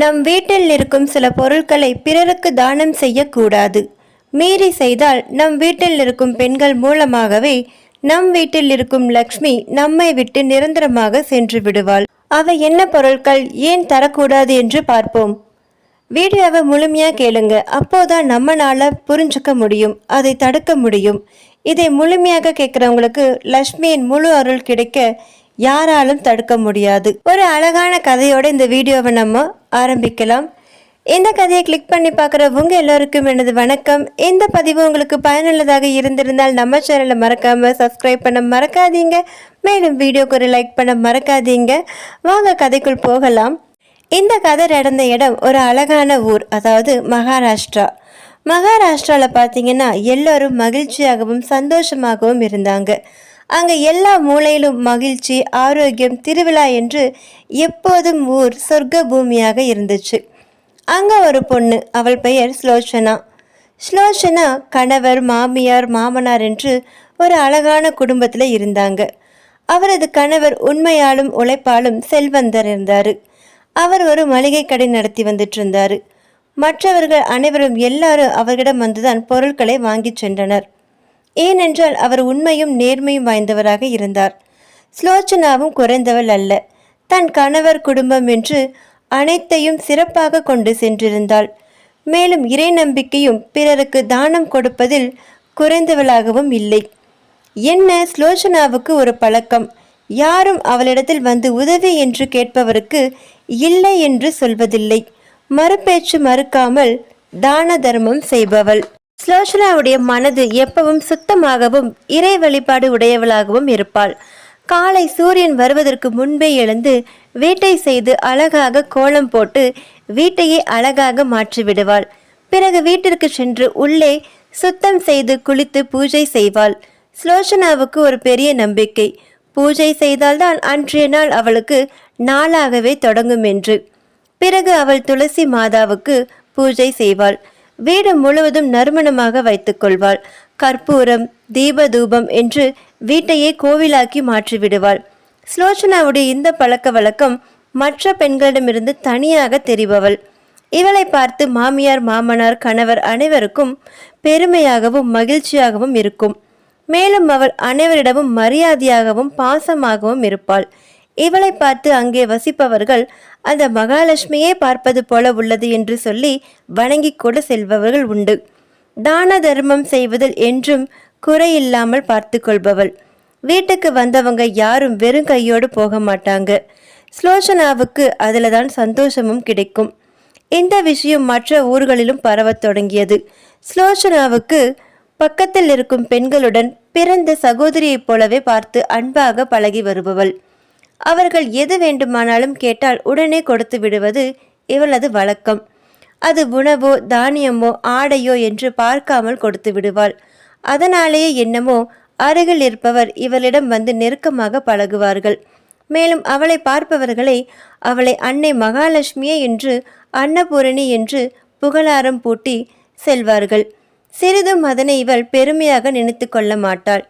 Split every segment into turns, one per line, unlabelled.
நம் வீட்டில் இருக்கும் சில பொருட்களை பிறருக்கு தானம் செய்யக்கூடாது. மீறி செய்தால் நம் வீட்டில் இருக்கும் பெண்கள் மூலமாகவே நம் வீட்டில் இருக்கும் லக்ஷ்மி நம்மை விட்டு நிரந்தரமாக சென்று விடுவாள். அவை என்ன பொருட்கள் ஏன் தரக்கூடாது என்று பார்ப்போம். வீடியோவை முழுமையாக கேளுங்க. அப்போதான் நம்மனால புரிஞ்சுக்க முடியும் அதை தடுக்க முடியும். இதை முழுமையாக கேட்குறவங்களுக்கு லக்ஷ்மியின் முழு அருள் கிடைக்க யாராலும் தடுக்க முடியாது. ஒரு அழகான கதையோட இந்த வீடியோவை நம்ம ஆரம்பிக்கலாம். இந்த கதையை கிளிக் பண்ணி பார்க்குற உங்கள் எல்லோருக்கும் எனது வணக்கம். இந்த பதிவு உங்களுக்கு பயனுள்ளதாக இருந்திருந்தால் நம்ம சேனலை மறக்காமல் சப்ஸ்கிரைப் பண்ண மறக்காதீங்க. மேலும் வீடியோக்கு ஒரு லைக் பண்ண மறக்காதீங்க. வாங்க கதைக்குள் போகலாம். இந்த கதை நடந்த இடம் ஒரு அழகான ஊர் அதாவது மகாராஷ்டிரா. மகாராஷ்டிராவில் பார்த்தீங்கன்னா எல்லோரும் மகிழ்ச்சியாகவும் சந்தோஷமாகவும் இருந்தாங்க. அங்கே எல்லா மூலையிலும் மகிழ்ச்சி ஆரோக்கியம் திருவிழா என்று எப்போதும் ஊர் சொர்க்க பூமியாக இருந்துச்சு. அங்கே ஒரு பொண்ணு அவள் பெயர் ஸ்லோச்சனா. ஸ்லோச்சனா கணவர் மாமியார் மாமனார் என்று ஒரு அழகான குடும்பத்தில் இருந்தாங்க. அவரது கணவர் உண்மையாலும் உழைப்பாலும் செல்வந்தர் இருந்தார். அவர் ஒரு மளிகை கடை நடத்தி வந்துட்டு இருந்தார் மற்றவர்கள் அனைவரும் எல்லாரும் அவர்களிடம் வந்துதான் பொருட்களை வாங்கிச் சென்றனர். ஏனென்றால் அவர் உண்மையும் நேர்மையும் வாய்ந்தவராக இருந்தார். ஸ்லோச்சனாவும் குறைந்தவள் அல்ல. தன் கணவர் குடும்பம் என்று அனைத்தையும் சிறப்பாக கொண்டு சென்றிருந்தாள். மேலும் இறை நம்பிக்கையும் பிறருக்கு தானம் கொடுப்பதில் குறைந்தவளாகவும் இல்லை. என்ன ஸ்லோச்சனாவுக்கு ஒரு பழக்கம்? யாரும் அவளிடத்தில் வந்து உதவி என்று கேட்பவருக்கு இல்லை என்று சொல்வதில்லை. மறுபேச்சு மறுக்காமல் தான தர்மம் செய்பவள். ஸ்லோஷனாவுடைய மனது எப்பவும் சுத்தமாகவும் இறை வழிபாடு உடையவளாகவும் இருப்பாள். காலை சூரியன் வருவதற்கு முன்பே எழுந்து வீட்டை செய்து அழகாக கோலம் போட்டு வீட்டையே அழகாக மாற்றி விடுவாள் பிறகு வீட்டிற்கு சென்று உள்ளே சுத்தம் செய்து குளித்து பூஜை செய்வாள். ஸ்லோஷனாவுக்கு ஒரு பெரிய நம்பிக்கை. பூஜை செய்தால்தான் அன்றைய நாள் அவளுக்கு நாளாகவே தொடங்கும் என்று. பிறகு அவள் துளசி மாதாவுக்கு பூஜை செய்வாள். வீடு முழுவதும் நறுமணமாக வைத்துக் கொள்வாள். கற்பூரம் தீபதூபம் என்று வீட்டையே கோவிலாக்கி மாற்றிவிடுவாள். ஸ்லோச்சனாவுடைய இந்த பழக்க வழக்கம் மற்ற பெண்களிடமிருந்து தனியாக தெரிபவள். இவளை பார்த்து மாமியார் மாமனார் கணவர் அனைவருக்கும் பெருமையாகவும் மகிழ்ச்சியாகவும் இருக்கும். மேலும் அவள் அனைவரிடமும் மரியாதையாகவும் பாசமாகவும் இருப்பாள். இவளை பார்த்து அங்கே வசிப்பவர்கள் அந்த மகாலட்சுமியே பார்ப்பது போல உள்ளது என்று சொல்லி வணங்கி கூட செல்பவர்கள் உண்டு. தான தர்மம் செய்வதில் என்றும் குறையில்லாமல் பார்த்து கொள்பவள். வீட்டுக்கு வந்தவங்க யாரும் வெறும் கையோடு போக மாட்டாங்க. ஸ்லோச்சனாவுக்கு அதில் தான் சந்தோஷமும் கிடைக்கும். இந்த விஷயம் மற்ற ஊர்களிலும் பரவத் தொடங்கியது. ஸ்லோச்சனாவுக்கு பக்கத்தில் இருக்கும் பெண்களுடன் பிறந்த சகோதரியைப் போலவே பார்த்து அன்பாக பழகி வருபவள். அவர்கள் எது வேண்டுமானாலும் கேட்டால் உடனே கொடுத்து விடுவது இவளது வழக்கம். அது உணவோ தானியமோ ஆடையோ என்று பார்க்காமல் கொடுத்து விடுவாள். அதனாலேயே என்னமோ அருகில் இருப்பவர் இவளிடம் வந்து நெருக்கமாக பழகுவார்கள். மேலும் அவளை பார்ப்பவர்களை அவளை அன்னை மகாலட்சுமியே என்று அன்னபூரணி என்று புகழாரம் பூட்டி செல்வார்கள். சிறிதும் அதனை இவள் பெருமையாக நினைத்து கொள்ள மாட்டாள்.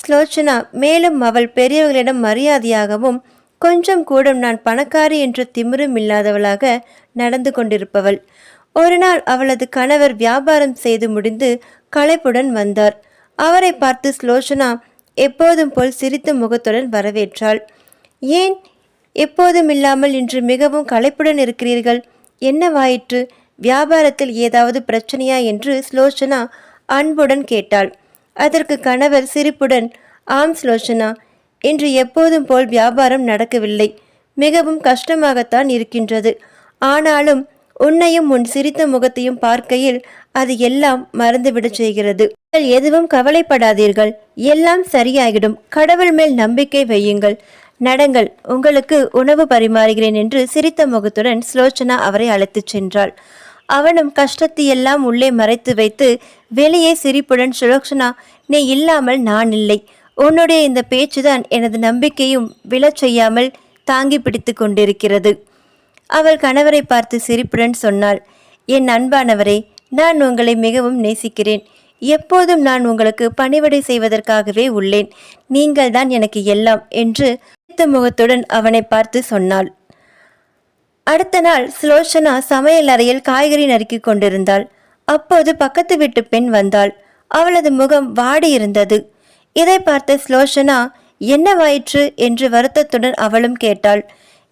ஸ்லோச்சனா மேலும் அவள் பெரியவர்களிடம் மரியாதையாகவும் கொஞ்சம் கூட நான் பணக்காரி என்ற திமிரும் இல்லாதவளாக நடந்து கொண்டிருப்பவள். ஒரு நாள் அவளது கணவர் வியாபாரம் செய்து முடிந்து களைப்புடன் வந்தார். அவரை பார்த்து ஸ்லோச்சனா எப்போதும் போல் சிரித்த முகத்துடன் வரவேற்றாள். ஏன் எப்போதும் இல்லாமல் இன்று மிகவும் களைப்புடன் இருக்கிறீர்கள்? என்னவாயிற்று வியாபாரத்தில் ஏதாவது பிரச்சனையா? என்று ஸ்லோச்சனா அன்புடன் கேட்டாள். அதற்கு கணவர் சிரிப்புடன் ஆம் ஸ்லோச்சனா இன்று எப்போதும் போல் வியாபாரம் நடக்கவில்லை. மிகவும் கஷ்டமாகத்தான் இருக்கின்றது. ஆனாலும் உன்னையும் உன் சிரித்த முகத்தையும் பார்க்கையில் அது எல்லாம் மறந்துவிடச் செய்கிறது. நீங்கள் எதுவும் கவலைப்படாதீர்கள். எல்லாம் சரியாகிடும். கடவுள் மேல் நம்பிக்கை வையுங்கள். நடங்கள். உங்களுக்கு உணவு பரிமாறுகிறேன் என்று சிரித்த முகத்துடன் ஸ்லோச்சனா அவரை அழைத்துச் சென்றாள். அவனும் கஷ்டத்தை எல்லாம் உள்ளே மறைத்து வைத்து வெளியே சிரிப்புடன் சுலோக்ஷனா நீ இல்லாமல் நான் இல்லை. உன்னுடைய இந்த பேச்சுதான் எனது நம்பிக்கையும் விழச் செய்யாமல் தாங்கி பிடித்து கொண்டிருக்கிறது அவள் கணவரை பார்த்து சிரிப்புடன் சொன்னாள் என் அன்பானவரே நான் உங்களை மிகவும் நேசிக்கிறேன். எப்போதும் நான் உங்களுக்கு பணிவிடை செய்வதற்காகவே உள்ளேன். நீங்கள் தான் எனக்கு எல்லாம் என்று முகத்துடன் அவனை பார்த்து சொன்னாள். அடுத்த நாள் சுலோச்சனா சமையல் அறையில் காய்கறி நறுக்கிக் கொண்டிருந்தாள். அப்போது பக்கத்து வீட்டு பெண் வந்தாள். அவளது முகம் வாடி இருந்தது. இதை பார்த்த ஸ்லோஷனா என்னவாயிற்று என்று வருத்தத்துடன் அவளும் கேட்டாள்.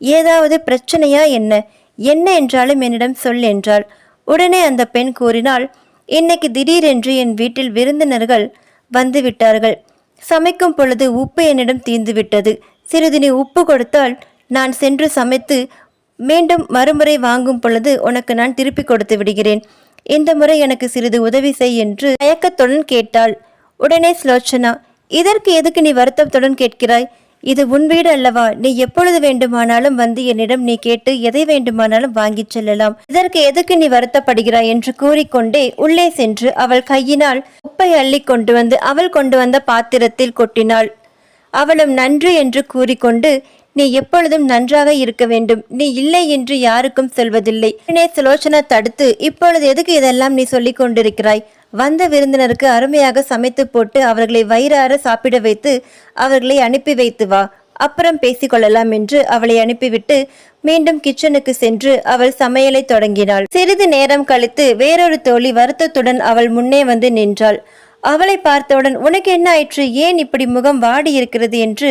ஏதாவது பிரச்சனையா என்ன? என்ன என்றாலும் என்னிடம் சொல் என்றாள். உடனே அந்த பெண் கூறினாள் இன்னைக்கு திடீரென்று என் வீட்டில் விருந்தினர்கள் வந்து விட்டார்கள் சமைக்கும் பொழுது உப்பு என்னிடம் தீர்ந்துவிட்டது சிறிது நீ உப்பு கொடுத்தால் நான் சென்று சமைத்து மீண்டும் மறுமுறை வாங்கும் பொழுது உனக்கு நான் திருப்பி கொடுத்து விடுகிறேன். இந்த முறை எனக்கு சிறிது உதவி செய் என்று தயக்கத்துடன் கேட்டாள். உடனே ஸ்லோச்சனா இதற்கு எதுக்கு நீ வருத்தத்துடன் கேட்கிறாய்? இது உன் வீடு அல்லவா? நீ எப்பொழுது வேண்டுமானாலும் வந்து என்னிடம் நீ கேட்டு எதை வேண்டுமானாலும் வாங்கிச் செல்லலாம். இதற்கு எதுக்கு நீ வருத்தப்படுகிறாய் என்று கூறிக்கொண்டே உள்ளே சென்று அவள் கையினால் உப்பை அள்ளி கொண்டு வந்து அவள் கொண்டு வந்த பாத்திரத்தில் கொட்டினாள். அவளும் நன்று என்று கூறிக்கொண்டு நீ எப்பொழுதும் நன்றாக இருக்க வேண்டும். நீ இல்லை என்று யாருக்கும் சொல்வதில்லை. உடனே சுலோச்சனா தடுத்து இப்பொழுது எதுக்கு இதெல்லாம் நீ சொல்லிக் கொண்டிருக்கிறாய்? வந்த விருந்தினருக்கு அருமையாக சமைத்து போட்டு அவர்களை வயிறார சாப்பிட வைத்து அவர்களை அனுப்பி வைத்து வா. அப்புறம் பேசிக்கொள்ளலாம் என்று அவளை அனுப்பிவிட்டு மீண்டும் கிச்சனுக்கு சென்று அவள் சமையலை தொடங்கினாள். சிறிது நேரம் கழித்து வேறொரு தோழி வருத்தத்துடன் அவள் முன்னே வந்து நின்றாள். அவளை பார்த்தவுடன் உனக்கு என்ன ஆயிற்று? ஏன் இப்படி முகம் வாடி இருக்கிறது என்று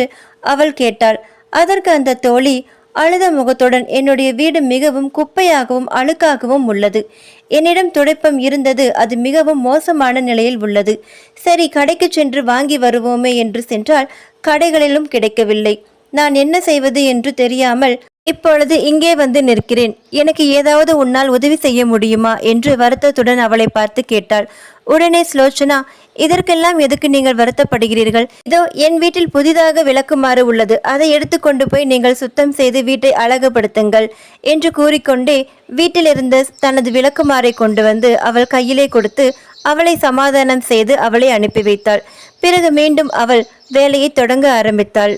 அவள் கேட்டாள். அதற்கு அந்த தோழி அழுத முகத்துடன் என்னுடைய வீடு மிகவும் குப்பையாகவும் அழுக்காகவும் உள்ளது. என்னிடம் துடைப்பம் இருந்தது. அது மிகவும் மோசமான நிலையில் உள்ளது. சரி கடைக்கு சென்று வாங்கி வருவோமே என்று சென்றால் கடைகளிலும் கிடைக்கவில்லை. நான் என்ன செய்வது என்று தெரியாமல் இப்பொழுது இங்கே வந்து நிற்கிறேன். எனக்கு ஏதாவது உன்னால் உதவி செய்ய முடியுமா? என்று வருத்தத்துடன் அவளை பார்த்து கேட்டாள். உடனே ஸ்லோச்சனா இதற்கெல்லாம் எதுக்கு நீங்கள் வருத்தப்படுகிறீர்கள்? இதோ என் வீட்டில் புதிதாக விளக்குமாறு உள்ளது. அதை எடுத்துக்கொண்டு போய் நீங்கள் சுத்தம் செய்து வீட்டை அழகுபடுத்துங்கள் என்று கூறிக்கொண்டே வீட்டில் இருந்த தனது விளக்குமாறை கொண்டு வந்து அவள் கையிலே கொடுத்து அவளை சமாதானம் செய்து அவளை அனுப்பி வைத்தாள். பிறகு மீண்டும் அவள் வேலையை தொடங்க ஆரம்பித்தாள்.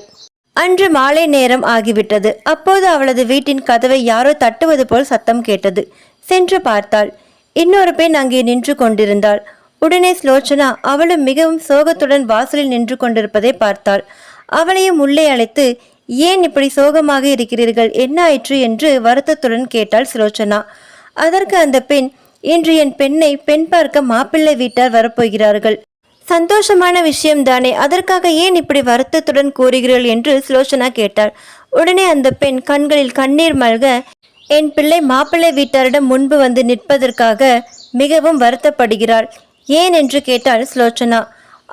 அன்று மாலை நேரம் ஆகிவிட்டது. அப்போது அவளது வீட்டின் கதவை யாரோ தட்டுவது போல் சத்தம் கேட்டது. சென்று பார்த்தாள். இன்னொரு பெண் அங்கே நின்று கொண்டிருந்தாள். உடனே ஸ்லோச்சனா அவளும் மிகவும் சோகத்துடன் வாசலில் நின்று கொண்டிருப்பதை பார்த்தாள். அவளையும் உள்ளே அழைத்து ஏன் இப்படி சோகமாக இருக்கிறீர்கள்? என்ன ஆயிற்று? என்று வருத்தத்துடன் கேட்டாள் சுலோச்சனா. அதற்கு அந்த பெண் இன்று என் பெண்ணை பெண் பார்க்க மாப்பிள்ளை வீட்டார் வரப்போகிறார்கள். சந்தோஷமான விஷயம்தானே அதற்காக ஏன் இப்படி வருத்தத்துடன் கூறுகிறீர்கள் என்று சுலோச்சனா கேட்டாள். உடனே அந்த பெண் கண்களில் கண்ணீர் மல்க என் பிள்ளை மாப்பிள்ளை வீட்டாரிடம் முன்பு வந்து நிற்பதற்காக மிகவும் வருத்தப்படுகிறாள் ஏன் என்று கேட்டாள் சுலோச்சனா.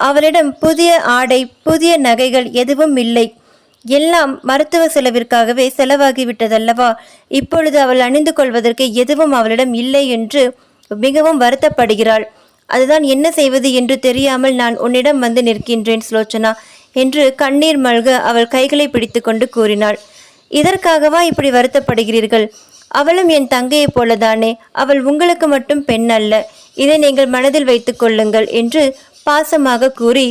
அவளிடம் புதிய ஆடை புதிய நகைகள் எதுவும் இல்லை. எல்லாம் மருத்துவ செலவிற்காகவே செலவாகிவிட்டதல்லவா? இப்பொழுது அவள் அணிந்து கொள்வதற்கு எதுவும் அவளிடம் இல்லை என்று மிகவும் வருத்தப்படுகிறாள். அதுதான் என்ன செய்வது என்று தெரியாமல் நான் உன்னிடம் வந்து நிற்கின்றேன் சுலோச்சனா என்று கண்ணீர் மல்க அவள் கைகளை பிடித்துக்கொண்டு கூறினாள். இதற்காகவா இப்படி வருத்தப்படுகிறீர்கள்? அவளும் என் தங்கையைப் போலதானே. அவள் உங்களுக்கு மட்டும் பெண் அல்ல. இதை நீங்கள் மனதில் வைத்து கொள்ளுங்கள் என்று பாசமாக கூறி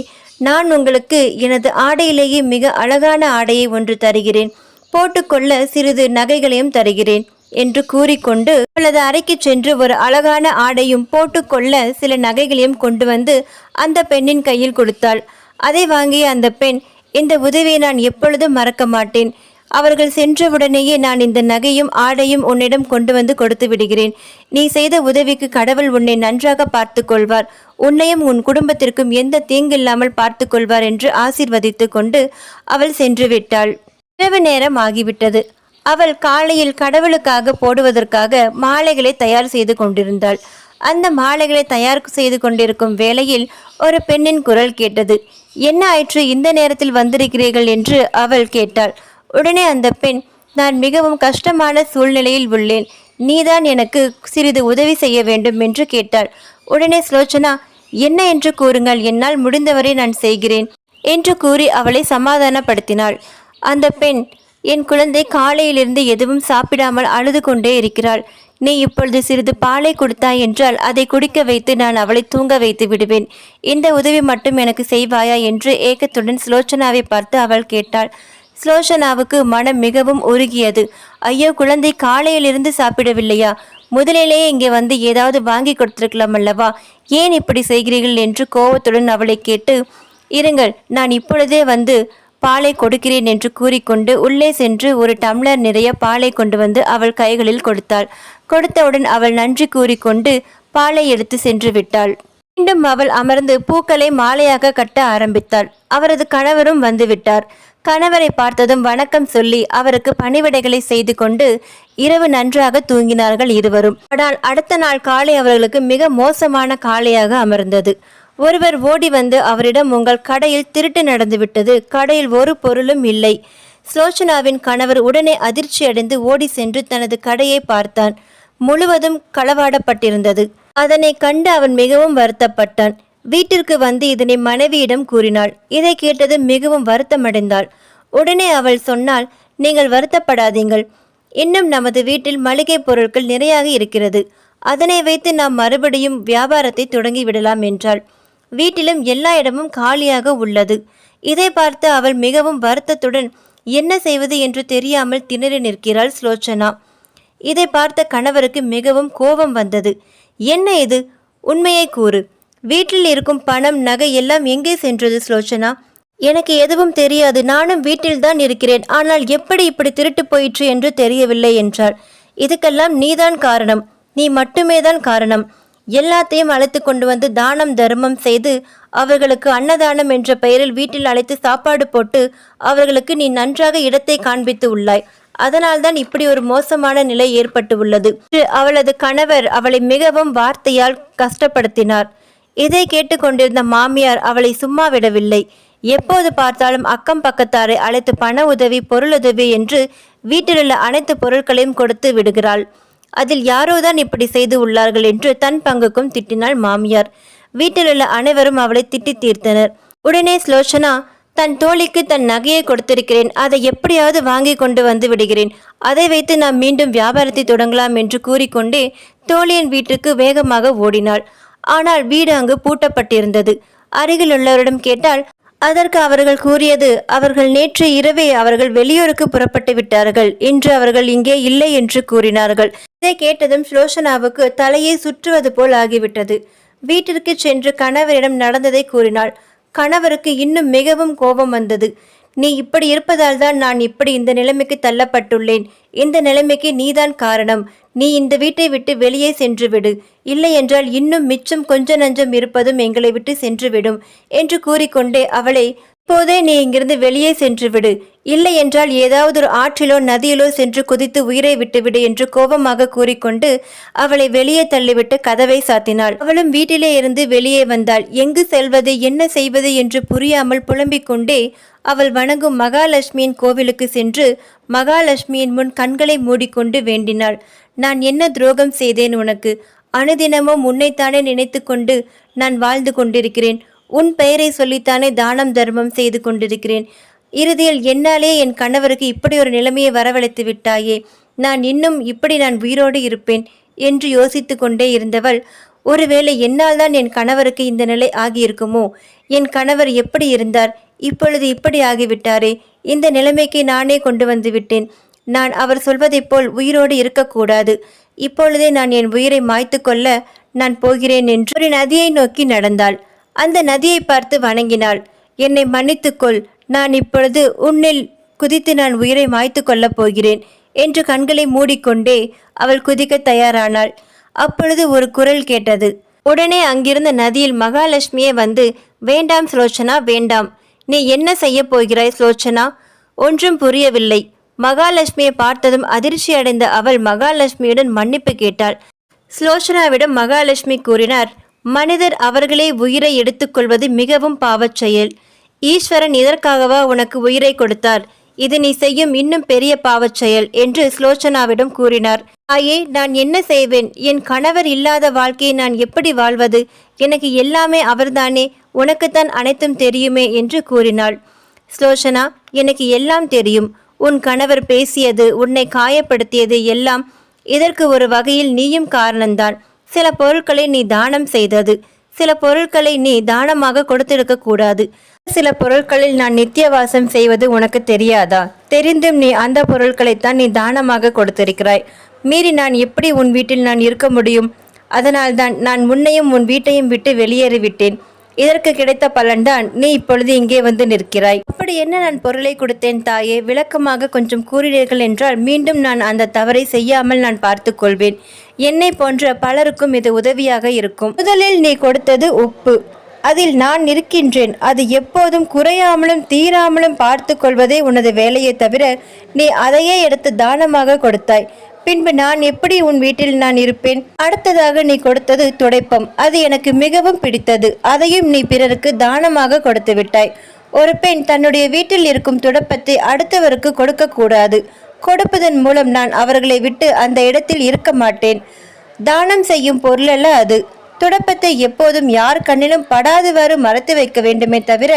நான் உங்களுக்கு எனது ஆடையிலேயே மிக அழகான ஆடையை ஒன்று தருகிறேன். போட்டுக்கொள்ள சிறிது நகைகளையும் தருகிறேன். என்று கூறிக்கொண்டு அவளது அறைக்கு சென்று ஒரு அழகான ஆடையும் போட்டுக்கொள்ள சில நகைகளையும் கொண்டு வந்து அந்த பெண்ணின் கையில் கொடுத்தாள். அதை வாங்கிய அந்த பெண் இந்த உதவியை நான் எப்பொழுதும் மறக்க மாட்டேன். அவர்கள் சென்றவுடனேயே நான் இந்த நகையும் ஆடையும் உன்னிடம் கொண்டு வந்து கொடுத்து விடுகிறேன். நீ செய்த உதவிக்கு கடவுள் உன்னை நன்றாக பார்த்து கொள்வார். உன்னையும் உன் குடும்பத்திற்கும் எந்த தீங்கில்லாமல் பார்த்து கொள்வார் என்று ஆசிர்வதித்து கொண்டு அவள் சென்று விட்டாள். இரவு நேரம் ஆகிவிட்டது. அவள் காலையில் கடவுளுக்காக போடுவதற்காக மாலைகளை தயார் செய்து கொண்டிருந்தாள். அந்த மாலைகளை தயார் செய்து கொண்டிருக்கும் வேளையில் ஒரு பெண்ணின் குரல் கேட்டது. என்ன ஆயிற்று இந்த நேரத்தில் வந்திருக்கிறீர்கள்? என்று அவள் கேட்டாள். உடனே அந்த பெண் நான் மிகவும் கஷ்டமான சூழ்நிலையில் உள்ளேன். நீதான் எனக்கு சிறிது உதவி செய்ய வேண்டும் என்று கேட்டாள். உடனே ஸ்லோச்சனா என்ன என்று கூறுங்கள் என்னால் முடிந்தவரை நான் செய்கிறேன் என்று கூறி அவளை சமாதானப்படுத்தினாள். அந்த பெண் என் குழந்தை காலையிலிருந்து எதுவும் சாப்பிடாமல் அழுது கொண்டே இருக்கிறாள். நீ இப்பொழுது சிறிது பாலை கொடுத்தாய் என்றால் அதை குடிக்க வைத்து நான் அவளை தூங்க வைத்து விடுவேன். இந்த உதவி மட்டும் எனக்கு செய்வாயா என்று ஏக்கத்துடன் ஸ்லோச்சனாவை பார்த்து அவள் கேட்டாள். ஸ்லோஷனாவுக்கு மனம் மிகவும் உருகியது. ஐயோ குழந்தை காலையிலிருந்து சாப்பிடவில்லையா? முதலிலேயே இங்கே வந்து ஏதாவது வாங்கி கொடுத்திருக்கலாம் அல்லவா? ஏன் இப்படி செய்கிறீர்கள் என்று கோபத்துடன் அவளை கேட்டு இருங்கள் நான் இப்பொழுதே வந்து பாலை கொடுக்கிறேன் என்று கூறிக்கொண்டு உள்ளே சென்று ஒரு டம்ளர் நிறைய பாலை கொண்டு வந்து அவள் கைகளில் கொடுத்தாள். கொடுத்தவுடன் அவள் நன்றி கூறிக்கொண்டு பாலை எடுத்து சென்று விட்டாள். மீண்டும் அவள் அமர்ந்து பூக்களை மாலையாக கட்ட ஆரம்பித்தாள். அவரது கணவரும் வந்துவிட்டார் கணவரை பார்த்ததும் வணக்கம் சொல்லி அவருக்கு பணிவிடைகளை செய்து கொண்டு இரவு நன்றாக தூங்கினார்கள் இருவரும். ஆனால் அடுத்த நாள் காலை அவர்களுக்கு மிக மோசமான காலையாக அமர்ந்தது. ஒருவர் ஓடி வந்து அவரிடம் உங்கள் கடையில் திருட்டு நடந்துவிட்டது கடையில் ஒரு பொருளும் இல்லை. ஸ்லோச்சனாவின் கணவர் உடனே அதிர்ச்சியடைந்து ஓடி சென்று தனது கடையை பார்த்தான். முழுவதும் களவாடப்பட்டிருந்தது. அதனை கண்டு அவன் மிகவும் வருத்தப்பட்டான். வீட்டிற்கு வந்து இதனை மனைவியிடம் கூறினாள். இதை கேட்டது மிகவும் வருத்தமடைந்தாள். உடனே அவள் சொன்னால் நீங்கள் வருத்தப்படாதீங்கள். இன்னும் நமது வீட்டில் மளிகை பொருட்கள் நிறையாக இருக்கிறது. அதனை வைத்து நாம் மறுபடியும் வியாபாரத்தை தொடங்கி விடலாம் என்றாள். வீட்டிலும் எல்லா இடமும் காலியாக உள்ளது. இதை பார்த்து அவள் மிகவும் வருத்தத்துடன் என்ன செய்வது என்று தெரியாமல் திணறி நிற்கிறாள் ஸ்லோச்சனா இதை பார்த்த கணவருக்கு மிகவும் கோபம் வந்தது. என்ன இது? உண்மையை கூறு. வீட்டில் இருக்கும் பணம் நகை எல்லாம் எங்கே சென்றது ஸ்லோச்சனா எனக்கு எதுவும் தெரியாது. நானும் வீட்டில்தான் இருக்கிறேன். ஆனால் எப்படி இப்படி திருட்டு போயிற்று என்று தெரியவில்லை என்றாள். இதுக்கெல்லாம் நீதான் காரணம். நீ மட்டுமே தான் காரணம். எல்லாத்தையும் அழைத்து கொண்டு வந்து தானம் தர்மம் செய்து அவர்களுக்கு அன்னதானம் என்ற பெயரில் வீட்டில் அழைத்து சாப்பாடு போட்டு அவர்களுக்கு நீ நன்றாக இடத்தை காண்பித்து உள்ளாய். அதனால்தான் இப்படி ஒரு மோசமான நிலை ஏற்பட்டு உள்ளது. அவளது கணவர் அவளை மிகவும் வார்த்தையால் கஷ்டப்படுத்தினார். இதை கேட்டுக்கொண்டிருந்த மாமியார் அவளை சும்மா விடவில்லை. எப்போது பார்த்தாலும் அக்கம் பக்கத்தாரை அழைத்து பண உதவி பொருளுதவி என்று வீட்டிலுள்ள அனைத்து பொருட்களையும் கொடுத்து விடுகிறாள். அதில் யாரோதான் இப்படி செய்து உள்ளார்கள் என்று தன் பங்குக்கும் திட்டினாள் மாமியார். வீட்டிலுள்ள அனைவரும் அவளை திட்டி தீர்த்தனர். உடனே ஸ்லோச்சனா தன் தோழிக்கு தன் நகையை கொடுத்திருக்கிறேன். அதை எப்படியாவது வாங்கி கொண்டு வந்து விடுகிறேன். அதை வைத்து நாம் மீண்டும் வியாபாரத்தை தொடங்கலாம் என்று கூறிக்கொண்டே தோழியின் வீட்டுக்கு வேகமாக ஓடினாள். ஆனால் வீடு அங்கு பூட்டப்பட்டிருந்தது. அருகில் உள்ளவரிடம் கேட்டால் அதற்கு அவர்கள் கூறியது அவர்கள் நேற்று இரவே அவர்கள் வெளியூருக்கு புறப்பட்டு விட்டார்கள். இன்று அவர்கள் இங்கே இல்லை என்று கூறினார்கள். இதை கேட்டதும் ஸ்லோஷனாவுக்கு தலையை சுற்றுவது போல் ஆகிவிட்டது. வீட்டிற்கு சென்று கணவரிடம் நடந்ததை கூறினாள். கணவருக்கு இன்னும் மிகவும் கோபம் வந்தது. நீ இப்படி இருப்பதால் தான் நான் இப்படி இந்த நிலைமைக்கு தள்ளப்பட்டுள்ளேன். இந்த நிலைமைக்கு நீதான் காரணம். நீ இந்த வீட்டை விட்டு வெளியே சென்று விடு. இல்லையென்றால் இன்னும் மிச்சம் கொஞ்ச நஞ்சம் இருப்பதும் எங்களை விட்டு சென்றுவிடும் என்று கூறிக்கொண்டே அவளை இப்போதே நீ இங்கிருந்து வெளியே சென்று விடு இல்லை என்றால் ஏதாவது ஒரு ஆற்றிலோ நதியிலோ சென்று குதித்து உயிரை விட்டுவிடு என்று கோபமாக கூறிக்கொண்டு அவளை வெளியே தள்ளிவிட்டு கதவை சாத்தினாள். அவளும் வீட்டிலே இருந்து வெளியே வந்தாள். எங்கு செல்வது என்ன செய்வது என்று புரியாமல் புலம்பிக் கொண்டே அவள் வணங்கும் மகாலட்சுமியின் கோவிலுக்கு சென்று மகாலட்சுமியின் முன் கண்களை மூடிக்கொண்டு வேண்டினாள். நான் என்ன துரோகம் செய்தேன் உனக்கு? அனுதினமும் உன்னைத்தானே நினைத்து கொண்டு நான் வாழ்ந்து கொண்டிருக்கிறேன். உன் பெயரை சொல்லித்தானே தானம் தர்மம் செய்து கொண்டிருக்கிறேன். இறுதியில் என்னாலே என் கணவருக்கு இப்படி ஒரு நிலைமையை வரவழைத்து விட்டாயே. நான் இன்னும் இப்படி நான் உயிரோடு இருப்பேன் என்று யோசித்து கொண்டே இருந்தவள் ஒருவேளை என்னால் தான் என் கணவருக்கு இந்த நிலை ஆகியிருக்குமோ? என் கணவர் எப்படி இருந்தார்? இப்பொழுது இப்படி ஆகிவிட்டாரே. இந்த நிலைமைக்கு நானே கொண்டு வந்து விட்டேன். நான் அவர் சொல்வதைப் போல் உயிரோடு இருக்கக்கூடாது. இப்பொழுதே நான் என் உயிரை மாய்த்து கொள்ள நான் போகிறேன் என்று ஒரு நதியை நோக்கி நடந்தாள். அந்த நதியை பார்த்து வணங்கினாள். என்னை மன்னித்துக்கொள். நான் இப்பொழுது உன்னில் குதித்து நான் உயிரை மாய்த்து கொள்ளப் போகிறேன் என்று கண்களை மூடிக்கொண்டே அவள் குதிக்க தயாரானாள். அப்பொழுது ஒரு குரல் கேட்டது. உடனே அங்கிருந்த நதியில் மகாலட்சுமியே வந்து வேண்டாம் ஸ்லோச்சனா வேண்டாம். நீ என்ன செய்யப் போகிறாய் ஸ்லோச்சனா ஒன்றும் புரியவில்லை. மகாலட்சுமியை பார்த்ததும் அதிர்ச்சி அடைந்த அவள் மகாலட்சுமியுடன் மன்னிப்பு கேட்டாள். ஸ்லோச்சனாவிடம் மகாலட்சுமி கூறினார் மனிதர் அவர்களே உயிரை எடுத்துக்கொள்வது மிகவும் பாவச் செயல் ஈஸ்வரன் இதற்காகவா உனக்கு உயிரை கொடுத்தார்? இது நீ செய்யும் இன்னும் பெரிய பாவச் செயல் என்று ஸ்லோச்சனாவிடம் கூறினார். ஆயே நான் என்ன செய்வேன்? என் கணவர் இல்லாத வாழ்க்கையை நான் எப்படி வாழ்வது? எனக்கு எல்லாமே அவர்தானே உனக்குத்தான் அனைத்தும் தெரியுமே என்று கூறினாள். ஸ்லோச்சனா எனக்கு எல்லாம் தெரியும். உன் கணவர் பேசியது உன்னை காயப்படுத்தியது எல்லாம் இதற்கு ஒரு வகையில் நீயும் காரணம்தான். சில பொருட்களை நீ தானம் செய்தது. சில பொருட்களை நீ தானமாக கொடுத்திருக்க கூடாது. சில பொருட்களில் நான் நித்தியவாசம் செய்வது உனக்கு தெரியாதா? தெரிந்தும் நீ அந்த பொருட்களைத்தான் நீ தானமாக கொடுத்திருக்கிறாய். மீறி நான் எப்படி உன் வீட்டில் நான் இருக்க முடியும்? அதனால்தான் நான் உன்னையும் உன் வீட்டையும் விட்டு வெளியேறிவிட்டேன். இதற்கு கிடைத்த பலன்தான் நீ இப்பொழுது இங்கே வந்து நிற்கிறாய். அப்படி என்ன நான் பொருளை கொடுத்தேன் தாயே? விளக்கமாக கொஞ்சம் கூறினீர்கள் என்றால் மீண்டும் நான் அந்த தவறை செய்யாமல் நான் பார்த்து கொள்வேன். என்னை போன்ற பலருக்கும் இது உதவியாக இருக்கும். முதலில் நீ கொடுத்தது உப்பு. அதில் நான் இருக்கின்றேன் அது எப்போதும் குறையாமலும் தீராமலும் பார்த்து கொள்வதே உனது வேலையை தவிர நீ அதையே எடுத்து தானமாக கொடுத்தாய். பின்பு நான் எப்படி உன் வீட்டில் நான் இருப்பேன்? அடுத்ததாக நீ கொடுத்தது துடைப்பம். அது எனக்கு மிகவும் பிடித்தது. அதையும் நீ பிறருக்கு தானமாக கொடுத்து விட்டாய். ஒரு பெண் தன்னுடைய வீட்டில் இருக்கும் துடப்பத்தை அடுத்தவருக்கு கொடுக்கக்கூடாது கொடுப்பதன் மூலம் நான் அவர்களை விட்டு அந்த இடத்தில் இருக்க மாட்டேன். தானம் செய்யும் பொருளல்ல அது. துடப்பத்தை எப்போதும் யார் கண்ணிலும் படாதவாறு மறைத்து வைக்க வேண்டுமே தவிர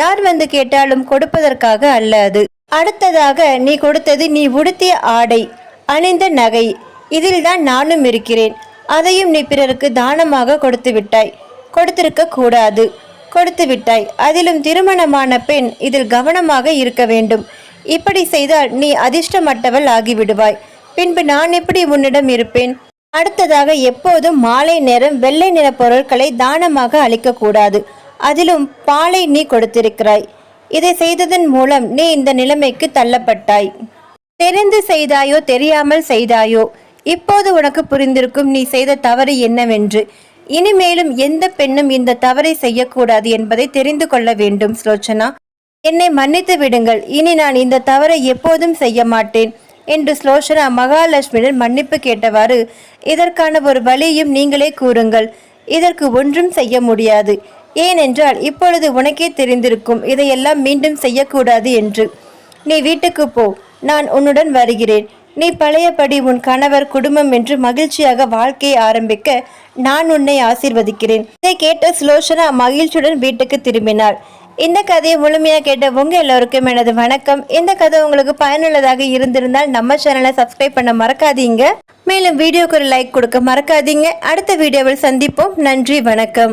யார் வந்து கேட்டாலும் கொடுப்பதற்காக அல்ல அது. அடுத்ததாக நீ கொடுத்தது நீ உடுத்திய ஆடை. அணிந்த நகை. இதில்தான் நானும் இருக்கிறேன். அதையும் நீ பிறருக்கு தானமாக கொடுத்து விட்டாய் கொடுத்திருக்க கூடாது. கொடுத்து விட்டாய் அதிலும் திருமணமான பெண் இதில் கவனமாக இருக்க வேண்டும். இப்படி செய்தால் நீ அதிர்ஷ்டமட்டவள் ஆகிவிடுவாய். பின்பு நான் எப்படி உன்னிடம் இருப்பேன்? அடுத்ததாக எப்போதும் மாலை நேரம் வெள்ளை நிற பொருட்களை தானமாக அளிக்கக்கூடாது அதிலும் பாலை நீ கொடுத்திருக்கிறாய். இதை செய்ததன் மூலம் நீ இந்த நிலைமைக்கு தள்ளப்பட்டாய். தெரிந்து செய்தாயோ தெரியாமல் செய்தாயோ இப்போது உனக்கு புரிந்திருக்கும் நீ செய்த தவறு என்னவென்று. இனிமேலும் எந்த பெண்ணும் இந்த தவறை செய்யக்கூடாது என்பதை தெரிந்து கொள்ள வேண்டும் ஸ்லோச்சனா என்னை மன்னித்து விடுங்கள். இனி நான் இந்த தவறை எப்போதும் செய்ய மாட்டேன் என்று ஸ்லோச்சனா மகாலட்சுமியிடம் மன்னிப்பு கேட்டவாறு இதற்கான ஒரு வழியும் நீங்களே கூறுங்கள். இதற்கு ஒன்றும் செய்ய முடியாது. ஏனென்றால் இப்பொழுது உனக்கே தெரிந்திருக்கும். இதையெல்லாம் மீண்டும் செய்யக்கூடாது என்று. நீ வீட்டுக்கு போ. நான் உன்னுடன் வருகிறேன். நீ பழையபடி உன் கணவர் குடும்பம் என்று மகிழ்ச்சியாக வாழ்க்கையை ஆரம்பிக்க நான் உன்னை ஆசீர்வதிக்கிறேன். இதை கேட்ட சுலோசனா மகிழ்ச்சியுடன் வீட்டுக்கு திரும்பினாள். இந்த கதையை முழுமையாக கேட்ட உங்கள் எல்லோருக்கும் எனது வணக்கம். இந்த கதை உங்களுக்கு பயனுள்ளதாக இருந்திருந்தால் நம்ம சேனலை சப்ஸ்கிரைப் பண்ண மறக்காதீங்க. மேலும் வீடியோக்கு ஒரு லைக் கொடுக்க மறக்காதீங்க. அடுத்த வீடியோவில் சந்திப்போம். நன்றி வணக்கம்.